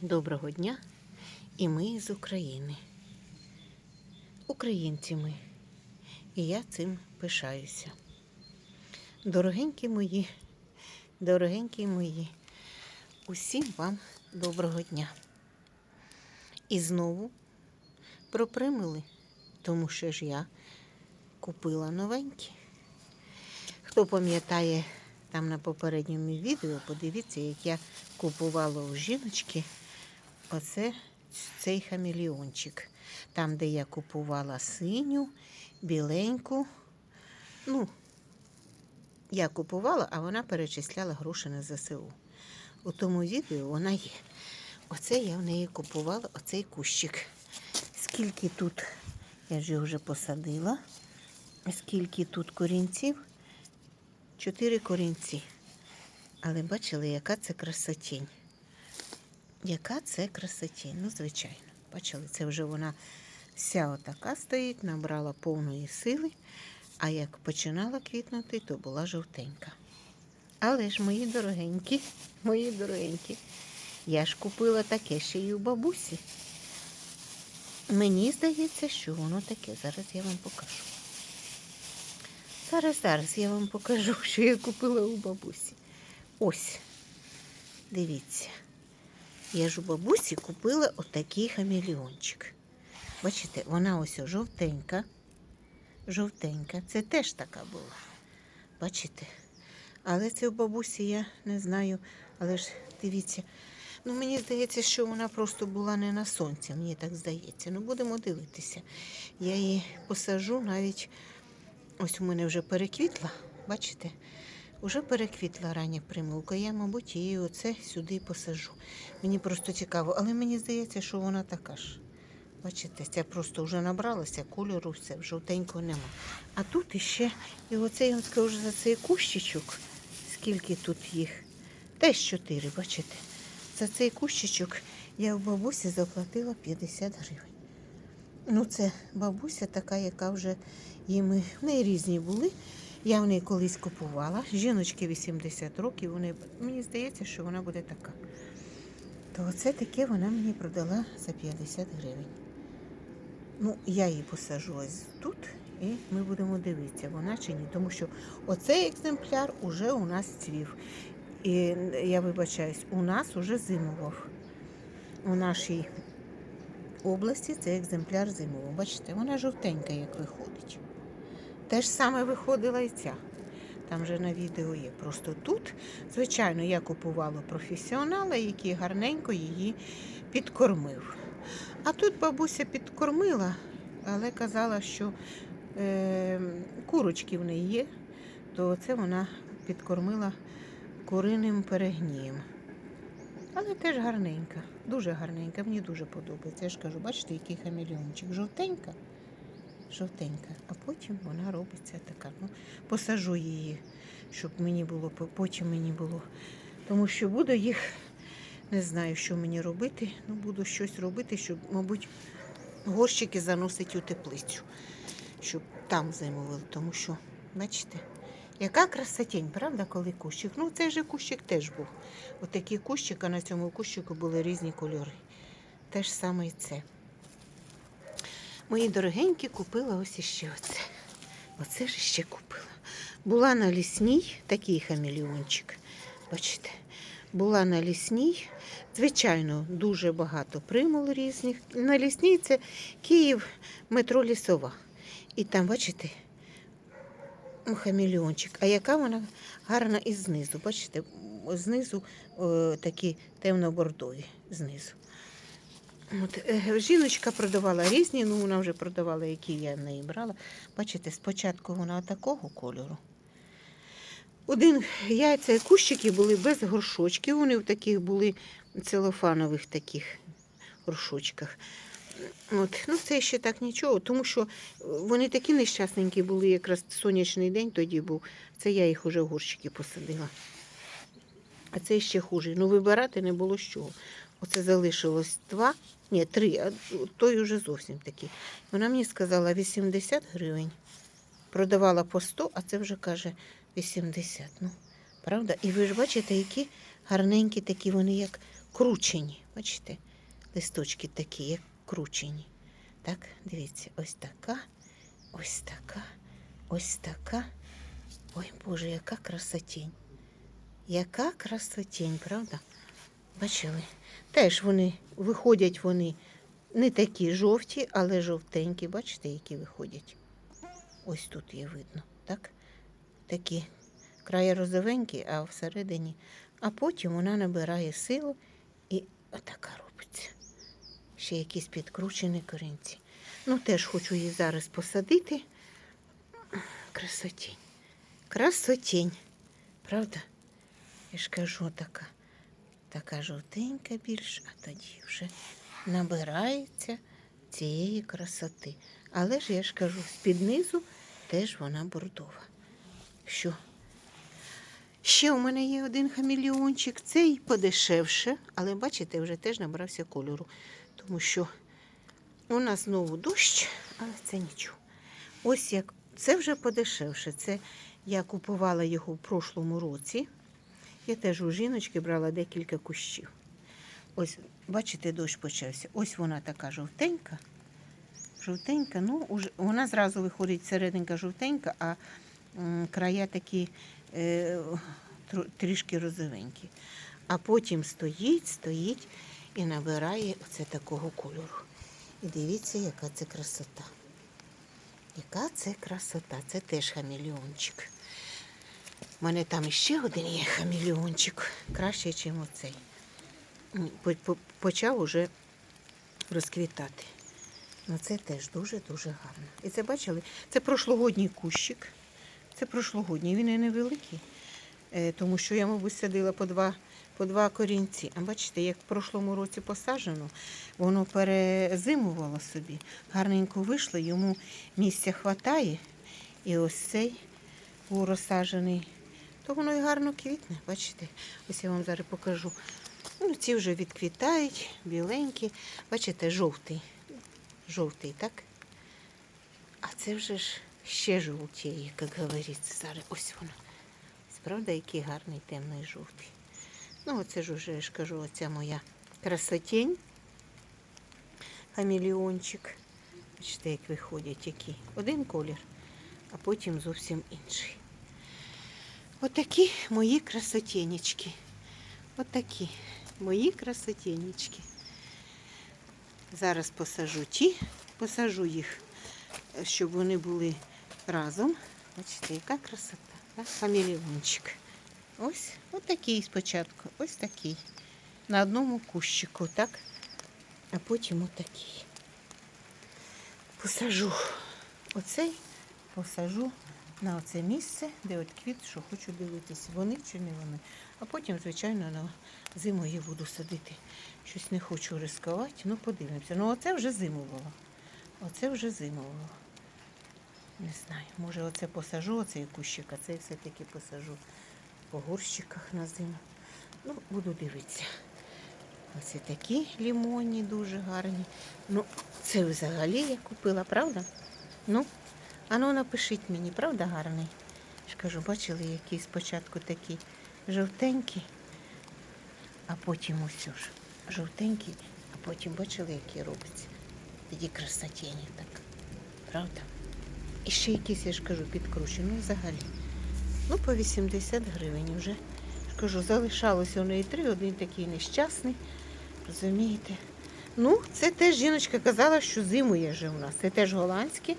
Доброго дня! І ми з України. Українці ми. І я цим пишаюся. Дорогенькі мої, дорогенькі мої, усім вам доброго дня. І знову пропримили, тому що ж я купила новенькі. Хто пам'ятає там на попередньому відео, подивіться, як я купувала у жіночки оце цей хамелеончик. Там, де я купувала синю, біленьку. Ну, я купувала, а вона перечисляла гроші на ЗСУ. У тому відео вона є. Оце я в неї купувала, оцей кущик. Скільки тут, я ж його вже посадила, скільки тут корінців? Чотири корінці. Але бачили, яка це красотінь. Яка це красотінь? Ну, звичайно. Бачили, це вже вона вся отака стоїть, набрала повної сили, а як починала квітнути, то була жовтенька. Але ж, мої дорогенькі, мої дорогенькі, я ж купила таке ще й у бабусі. Мені здається, що воно таке. Зараз я вам покажу. Зараз, зараз я вам покажу, що я купила у бабусі. Ось. Дивіться. Я ж у бабусі купила отакий хамелеончик. Бачите, вона ось жовтенька. Жовтенька. Це теж така була. Бачите? Але це у бабусі я не знаю. Але ж дивіться. Ну, мені здається, що вона просто була не на сонці, мені так здається. Ну, будемо дивитися. Я її посажу навіть. Ось у мене вже переквітла, бачите? Уже переквітла рання примулка. Я, мабуть, її оце сюди посажу. Мені просто цікаво, але мені здається, що вона така ж. Бачите, ця просто вже набралася, кольору все, жовтенького нема. А тут іще, і оце я вам скажу за цей кущичок, скільки тут їх. Теж чотири, бачите? За цей кущичок я в бабусі заплатила 50 гривень. Ну, це бабуся така, яка вже в неї різні були. Я в неї колись купувала. Жіночки 80 років. Вони, мені здається, що вона буде така. То оце таке вона мені продала за 50 гривень. Ну, я її посажу ось тут, і ми будемо дивитися, вона чи ні. Тому що оцей екземпляр уже у нас цвів. І я вибачаюсь, у нас уже зимував. У нашій області це екземпляр зимовий. Бачите, вона жовтенька, як виходить. Те ж саме виходила і ця. Там вже на відео є. Просто тут, звичайно, я купувала професіонала, який гарненько її підкормив. А тут бабуся підкормила, але казала, що е, курочки в неї є, то це вона підкормила куриним перегнієм. Але теж гарненька, дуже гарненька, мені дуже подобається. Я ж кажу, бачите, який хамелеончик. Жовтенька, жовтенька, а потім вона робиться така. Ну, посажу її, щоб мені було, потім мені було. Тому що буду їх, не знаю, що мені робити. Ну, буду щось робити, щоб, мабуть, горщики заносити у теплицю, щоб там зимували. Тому що, бачите, яка красотень, правда, коли кущик? Ну, цей же кущик теж був. Отакий кущик, а на цьому кущику були різні кольори. Те ж саме і це. Мої дорогенькі купила ось іще оце. Оце ж ще купила. Була на лісній, такий хамелеончик. Бачите, була на лісній. Звичайно, дуже багато примул різних. На лісній це Київ, метро Лісова. І там, бачите, хамелеончик. А яка вона гарна і знизу. Бачите, знизу о, такі темно-бордові знизу. От, е, жіночка продавала різні, ну вона вже продавала, які я в неї брала. Бачите, спочатку вона такого кольору. Один яйця кущики були без горшочків, вони в таких були целофанових таких горшочках. От. Ну, це ще так нічого, тому що вони такі нещасненькі були, якраз сонячний день тоді був. Це я їх уже в горщики посадила. А це ще хуже. Ну, вибирати не було з чого. Оце залишилось два, ні, три, а той уже зовсім такий. Вона мені сказала 80 гривень. Продавала по 100, а це вже каже 80. Ну, правда? І ви ж бачите, які гарненькі такі вони, як кручені. Бачите? Листочки такі, як кручені. Так, дивіться, ось така, ось така, ось така. Ой, Боже, яка красотень. Яка красотень, правда? Бачили? Теж вони виходять вони не такі жовті, але жовтенькі. Бачите, які виходять? Ось тут є видно, так? Такі краї розовенькі, а всередині. А потім вона набирає силу і отака робиться. Ще якісь підкручені корінці. Ну, теж хочу її зараз посадити. Красотень. Красотень. Правда? Я ж кажу, така, така жовтенька більш, а тоді вже набирається цієї красоти. Але ж я ж кажу, з-під низу теж вона бордова. Що? Ще у мене є один хамелеончик, цей подешевше, але бачите, вже теж набрався кольору. Тому що у нас знову дощ, але це нічого. Ось як це вже подешевше. Це я купувала його в прошлому році. Я теж у жіночки брала декілька кущів. Ось, бачите, дощ почався. Ось вона така жовтенька. Жовтенька, ну, вона зразу виходить серединка жовтенька, а края такі е, трішки розовенькі. А потім стоїть, стоїть і набирає оце такого кольору. І дивіться, яка це красота. Яка це красота? Це теж хамелеончик. У мене там іще один є хамелеончик, краще, ніж оцей. Почав уже розквітати. Ну це теж дуже-дуже гарно. І це бачили? Це прошлогодній кущик. Це прошлогодній, він і невеликий, е, тому що я, мабуть, садила по два, по два корінці. А бачите, як в прошлому році посаджено, воно перезимувало собі, гарненько вийшло, йому місця хватає. І ось цей був розсаджений, то воно і гарно квітне. Бачите, ось я вам зараз покажу. Ну, ці вже відквітають, біленькі. Бачите, жовтий. Жовтий, так? А це вже ж ще жовтіє, як говориться. Зараз ось воно. Справда, який гарний темний жовтий. Ну, оце ж уже, я ж кажу, оця моя красотень. Хамелеончик. Бачите, як виходять які. Один колір, а потім зовсім інший. Отакі мої красотенечки. Отакі мої красотенечки. Зараз посажу ті, посажу їх, щоб вони були разом. Бачите, яка красота. Так? Хамелеончик. Ось отакий спочатку, ось такий. На одному кущику, так? А потім отакий. Посажу оцей, посажу на оце місце, де от квіт, що хочу дивитися, вони чи не вони. А потім, звичайно, на зиму я буду садити. Щось не хочу ризикувати, ну подивимося. Ну оце вже зимувало. Оце вже зимувало. Не знаю, може оце посажу, оцей кущик, а цей все-таки посажу по горщиках на зиму. Ну, буду дивитися. Ось такі лімонні дуже гарні. Ну, це взагалі я купила, правда? Ну, ану напишіть мені, правда гарний? Я кажу, бачили, які спочатку такі жовтенькі, а потім ось ж жовтенькі, а потім бачили, які робиться. Тоді красотені так. Правда? І ще якісь, я ж кажу, підкручені. Ну, взагалі. Ну, по 80 гривень вже. Кажу, залишалося у неї три, один такий нещасний. Розумієте? Ну, це теж жіночка казала, що зимує вже у нас. Це теж голландські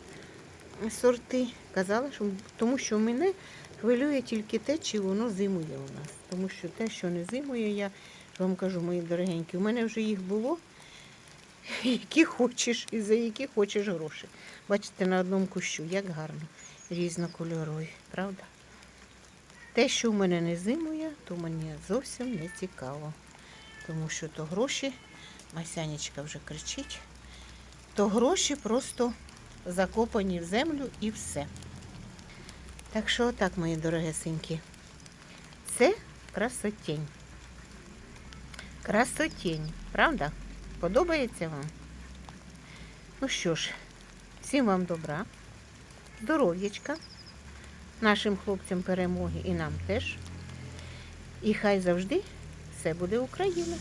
сорти. Казала, що тому що мене хвилює тільки те, чи воно зимує у нас. Тому що те, що не зимує, я вам кажу, мої дорогенькі, у мене вже їх було, які хочеш і за які хочеш гроші. Бачите, на одному кущу, як гарно, різнокольорові, правда? Те, що в мене не зимує, то мені зовсім не цікаво. Тому що то гроші, Масянечка вже кричить, то гроші просто закопані в землю і все. Так що отак, мої дорогесенькі, це красотень. Красотень, правда? Подобається вам? Ну що ж, всім вам добра, здоров'ячка, нашим хлопцям перемоги і нам теж. І хай завжди все буде Україна.